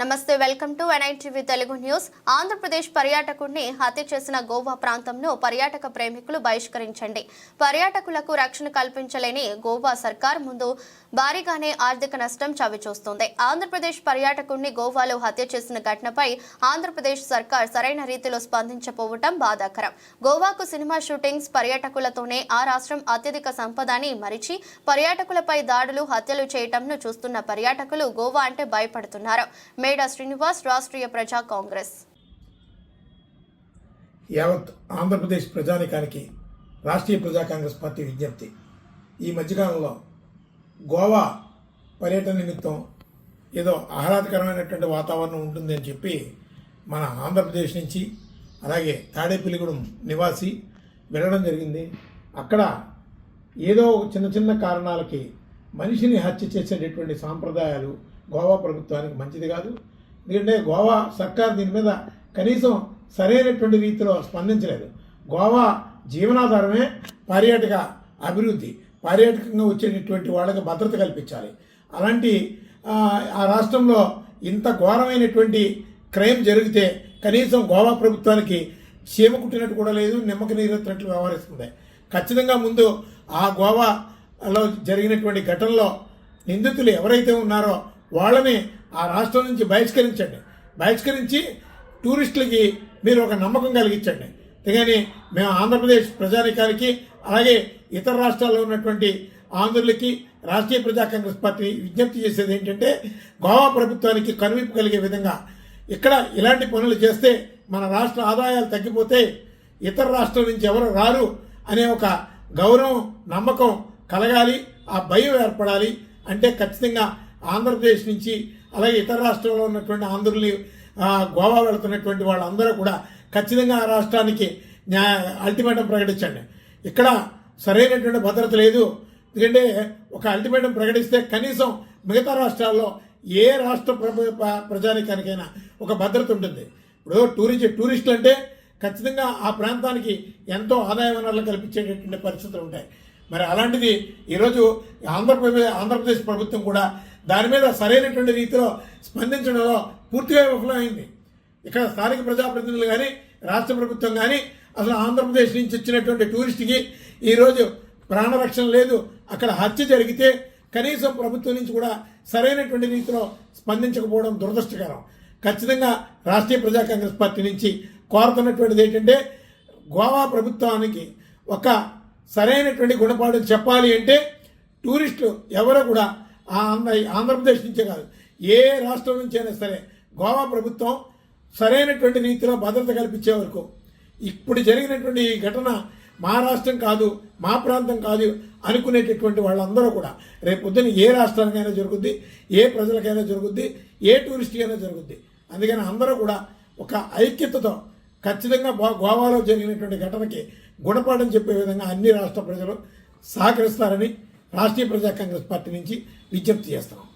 నమస్తే welcome to NITV Telugu news. Andhra Pradesh పర్యాటకుడిని హత్య చేసిన గోవా ప్రాంతంను పర్యాటక ప్రేమికులు బహిష్కరించండి. పర్యాటకులకు రక్షణ కల్పించలేని గోవా సర్కార్ ముందు భారీగానే ఆర్థిక నష్టం చవిచూస్తుంది. ఆంధ్రప్రదేశ్ పర్యాటకుడిని గోవాలో హత్య చేసిన ఘటనపై ఆంధ్రప్రదేశ్ సర్కార్ సరైన రీతిలో స్పందించపోవటం బాధాకరం. గోవాకు సినిమా షూటింగ్స్ పర్యాటకులతోనే ఆ రాష్ట్రం అత్యధిక సంపదని మరిచి పర్యాటకులపై దాడులు హత్యలు చేయటంను చూస్తున్న పర్యాటకులు గోవా అంటే భయపడుతున్నారు. మేడా శ్రీనివాస్ రాష్ట్రీయ ప్రజా కాంగ్రెస్. యావత్ ఆంధ్రప్రదేశ్ ప్రజానికానికి రాష్ట్రీయ ప్రజా కాంగ్రెస్ పార్టీ విజ్ఞప్తి. ఈ మధ్యకాలంలో గోవా పర్యటన నిమిత్తం ఏదో ఆహ్లాదకరమైనటువంటి వాతావరణం ఉంటుంది అని చెప్పి మన ఆంధ్రప్రదేశ్ నుంచి అలాగే తాడేపల్లిగూడెం నివాసి వెళ్ళడం జరిగింది. అక్కడ ఏదో చిన్న చిన్న కారణాలకి మనిషిని హత్య చేసేటటువంటి సాంప్రదాయాలు గోవా ప్రభుత్వానికి మంచిది కాదు. ఎందుకంటే గోవా సర్కార్ దీని మీద కనీసం సరైనటువంటి రీతిలో స్పందించలేదు. గోవా జీవనాధారమే పర్యాటక అభివృద్ధి పర్యాటకంగా వచ్చేటటువంటి వాళ్ళకి భద్రత కల్పించాలి. అలాంటి ఆ, రాష్ట్రంలో ఇంత ఘోరమైనటువంటి క్రైమ్ జరిగితే కనీసం గోవా ప్రభుత్వానికి చీమ కుట్టినట్టు కూడా లేదు నిమ్మకి నీరెత్తినట్లు వ్యవహరిస్తుంది. ఖచ్చితంగా ముందు ఆ గోవాలో జరిగినటువంటి ఘటనలో నిందితులు ఎవరైతే ఉన్నారో వాళ్ళని ఆ రాష్ట్రం నుంచి బహిష్కరించండి. బహిష్కరించి టూరిస్టులకి మీరు ఒక నమ్మకం కలిగించండి. అంతేగాని మేము ఆంధ్రప్రదేశ్ ప్రజానికానికి అలాగే ఇతర రాష్ట్రాల్లో ఉన్నటువంటి ఆంధ్రులకి రాష్ట్రీయ ప్రజా కాంగ్రెస్ పార్టీ విజ్ఞప్తి చేసేది ఏంటంటే గోవా ప్రభుత్వానికి కనువిప్పు కలిగే విధంగా ఇక్కడ ఇలాంటి పనులు చేస్తే మన రాష్ట్ర ఆదాయాలు తగ్గిపోతే ఇతర రాష్ట్రం నుంచి ఎవరు రారు అనే ఒక గౌరవం నమ్మకం కలగాలి ఆ భయం ఏర్పడాలి అంటే ఖచ్చితంగా ఆంధ్రప్రదేశ్ నుంచి అలాగే ఇతర రాష్ట్రంలో ఉన్నటువంటి ఆంధ్రులు గోవా వెళుతున్నటువంటి వాళ్ళందరూ కూడా ఖచ్చితంగా ఆ రాష్ట్రానికి న్యాయ అల్టిమేటం ప్రకటించండి. ఇక్కడ సరైనటువంటి భద్రత లేదు. ఎందుకంటే ఒక అల్టిమేటం ప్రకటిస్తే కనీసం మిగతా రాష్ట్రాల్లో ఏ రాష్ట్ర ప్రభు- ప్రజానికానికైనా ఒక భద్రత ఉంటుంది. ఇప్పుడు టూరిస్ట్ టూరిస్టులు అంటే ఖచ్చితంగా ఆ ప్రాంతానికి ఎంతో ఆదాయ వనరులు కల్పించేటటువంటి పరిస్థితులు ఉంటాయి. మరి అలాంటిది ఈరోజు ఆంధ్రప్రదేశ్ ఆంధ్రప్రదేశ్ ప్రభుత్వం కూడా దాని మీద సరైనటువంటి రీతిలో స్పందించడంలో పూర్తిగా విఫలమైంది ఇక్కడ స్థానిక ప్రజాప్రతినిధులు కానీ రాష్ట్ర ప్రభుత్వం కానీ అసలు ఆంధ్రప్రదేశ్ నుంచి వచ్చినటువంటి టూరిస్ట్కి ఈరోజు ప్రాణరక్షణ లేదు. అక్కడ హత్య జరిగితే కనీసం ప్రభుత్వం నుంచి కూడా సరైనటువంటి రీతిలో స్పందించకపోవడం దురదృష్టకరం. ఖచ్చితంగా రాష్ట్రీయ ప్రజా కాంగ్రెస్ పార్టీ నుంచి కోరుతున్నటువంటిది ఏంటంటే గోవా ప్రభుత్వానికి ఒక సరైనటువంటి గుణపాఠం చెప్పాలి అంటే టూరిస్టులు ఎవరు కూడా ఆంధ్రప్రదేశ్ నుంచే కాదు ఏ రాష్ట్రం నుంచి అయినా సరే గోవా ప్రభుత్వం సరైనటువంటి రీతిలో భద్రత కల్పించే వరకు ఇప్పుడు జరిగినటువంటి ఈ ఘటన మా రాష్ట్రం కాదు మా ప్రాంతం కాదు అనుకునేటటువంటి వాళ్ళందరూ కూడా రేపు పొద్దున ఏ రాష్ట్రానికైనా జరుగుద్ది ఏ ప్రజలకైనా జరుగుద్ది ఏ టూరిస్ట్కైనా జరుగుద్ది. అందుకని అందరూ కూడా ఒక ఐక్యతతో ఖచ్చితంగా గోవాలో జరిగినటువంటి ఘటనకి గుణపాఠం చెప్పే విధంగా అన్ని రాష్ట్ర ప్రజలు సహకరిస్తారని రాష్ట్రీయ ప్రజా కాంగ్రెస్ పార్టీ నుంచి విజ్ఞప్తి చేస్తున్నాం